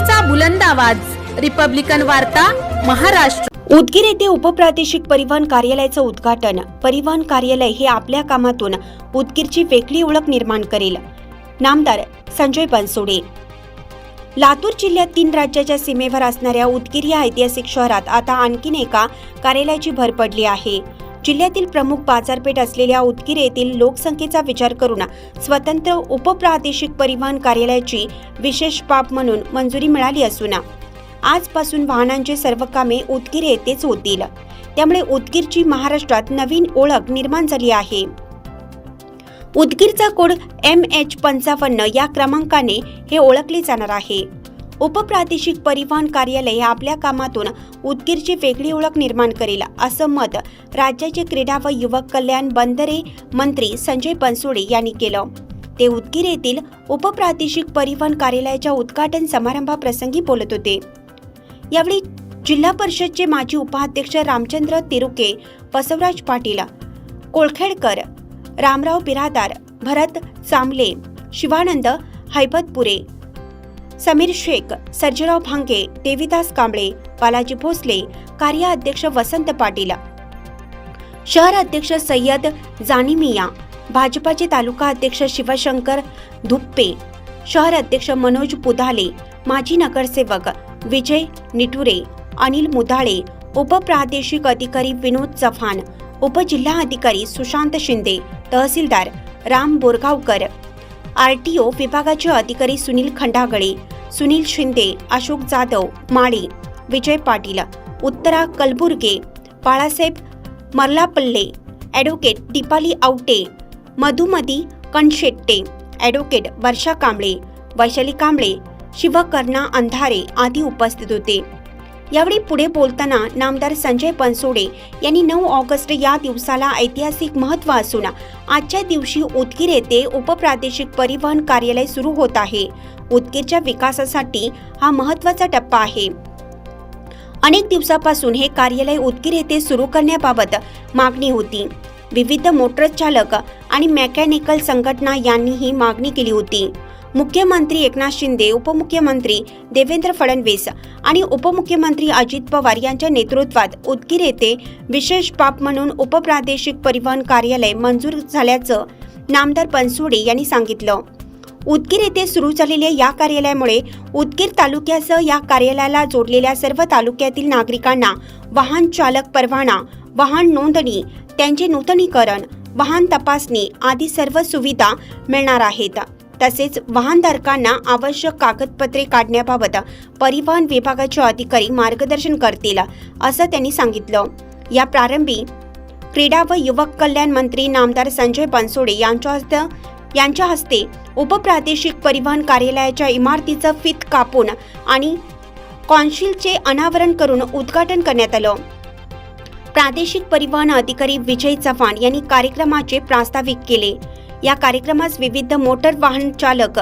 लोकशाहीचा बुलंद आवाज. रिपब्लिकन वार्ता महाराष्ट्र. उदगीर येथे उपप्रादेशिक परिवहन कार्यालयाचं उद्घाटन. परिवहन कार्यालय हे आपल्या कामातून उदगीरची वेगळी ओळख निर्माण करेल. नामदार संजय बनसोडे. लातूर जिल्ह्यात तीन राज्याच्या सीमेवर असणाऱ्या उदगीर या ऐतिहासिक शहरात आता आणखीन एका कार्यालयाची भर पडली आहे. जिल्ह्यातील प्रमुख बाजारपेठ असलेल्या उदगीर येथील लोकसंख्येचा विचार करून स्वतंत्र उपप्रादेशिक परिवहन कार्यालयाची विशेष बाब म्हणून मंजुरी मिळाली असून आजपासून वाहनांचे सर्व कामे उदगीर येथेच होतील. त्यामुळे उदगीरची महाराष्ट्रात नवीन ओळख निर्माण झाली आहे. उदगीरचा कोड एम एच पंचावन्न या क्रमांकाने हे ओळखले जाणार आहे. उपप्रादेशिक परिवहन कार्यालय हे आपल्या कामातून उदगीरची वेगळी ओळख निर्माण करेल असं मत राज्याचे क्रीडा व युवक कल्याण बंदरे मंत्री संजय बनसोडे यांनी केलं. ते उदगीर येथील उपप्रादेशिक परिवहन कार्यालयाच्या उद्घाटन समारंभाप्रसंगी बोलत होते. यावेळी जिल्हा परिषदचे माजी उपाध्यक्ष रामचंद्र तिरुके बसवराज पाटील कोळखेडकर रामराव बिरादार भरत चांबले शिवानंद हैबतपुरे समीर शेख सर्जराव भांगे देविदास कांबळे बालाजी भोसले कार्य अध्यक्ष वसंत पाटील. शहर अध्यक्ष सय्यद जानिमिया भाजपाचे तालुका अध्यक्ष शिवशंकर धुप्पे शहर अध्यक्ष मनोज पुधाले माजी नगरसेवक विजय निठुरे अनिल मुधाळे उपप्रादेशिक अधिकारी विनोद चव्हाण उपजिल्हा अधिकारी सुशांत शिंदे तहसीलदार राम बोरगावकर आरटीओ विभागाचे अधिकारी सुनील खंडागळे सुनील शिंदे अशोक जाधव माळी विजय पाटील उत्तरा कलबुर्गे बाळासाहेब मर्लापल्ले ॲडव्होकेट दीपाली आवटे मधुमती कणशेट्टे ॲडव्होकेट वर्षा कांबळे वैशाली कांबळे शिवकर्णा अंधारे आदी उपस्थित होते. यावेळी पुढे बोलताना नामदार संजय बनसोडे यांनी नऊ ऑगस्ट या दिवसाला ऐतिहासिक महत्त्व असून आजच्या दिवशी उदगीर येथे उपप्रादेशिक परिवहन कार्यालय सुरू होत आहे. उदगीरच्या विकासासाठी हा महत्त्वाचा टप्पा आहे. अनेक दिवसापासून हे कार्यालय उदगीर येथे सुरू करण्याबाबत मागणी होती. विविध मोटर चालक आणि मेकॅनिकल संघटना यांनी ही मागणी केली होती. मुख्यमंत्री एकनाथ शिंदे उपमुख्यमंत्री देवेंद्र फडणवीस आणि उपमुख्यमंत्री अजित पवार यांच्या नेतृत्वात उदगीर येथे विशेष बाब म्हणून उपप्रादेशिक परिवहन कार्यालय मंजूर झाल्याचं नामदार बनसोडे यांनी सांगितलं. उदगीर येथे सुरू झालेल्या या कार्यालयामुळे उदगीर तालुक्यासह या कार्यालयाला जोडलेल्या सर्व तालुक्यातील नागरिकांना वाहन चालक परवाना वाहन नोंदणी त्यांचे नूतनीकरण वाहन तपासणी आदी सर्व सुविधा मिळणार आहेत. तसेच वाहनधारकांना आवश्यक कागदपत्रे काढण्याबाबत परिवहन विभागाचे अधिकारी मार्गदर्शन करतील असं त्यांनी सांगितलं. या प्रारंभी क्रीडा व युवक कल्याण मंत्री नामदार संजय बनसोडे यांच्या हस्ते यांच्या हस्ते उपप्रादेशिक परिवहन कार्यालयाच्या इमारतीचं फित कापून आणि कॉन्शिलचे अनावरण करून उद्घाटन करण्यात आलं. प्रादेशिक परिवहन अधिकारी विजय चव्हाण यांनी कार्यक्रमाचे प्रास्ताविक केले. या कार्यक्रमास विविध मोटर वाहन चालक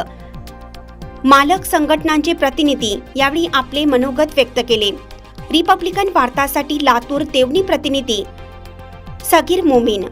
मालक संघटनांचे प्रतिनिधी यावेळी आपले मनोगत व्यक्त केले. रिपब्लिकन वार्तासाठी लातूर देवणी प्रतिनिधी सगीर मोमीन.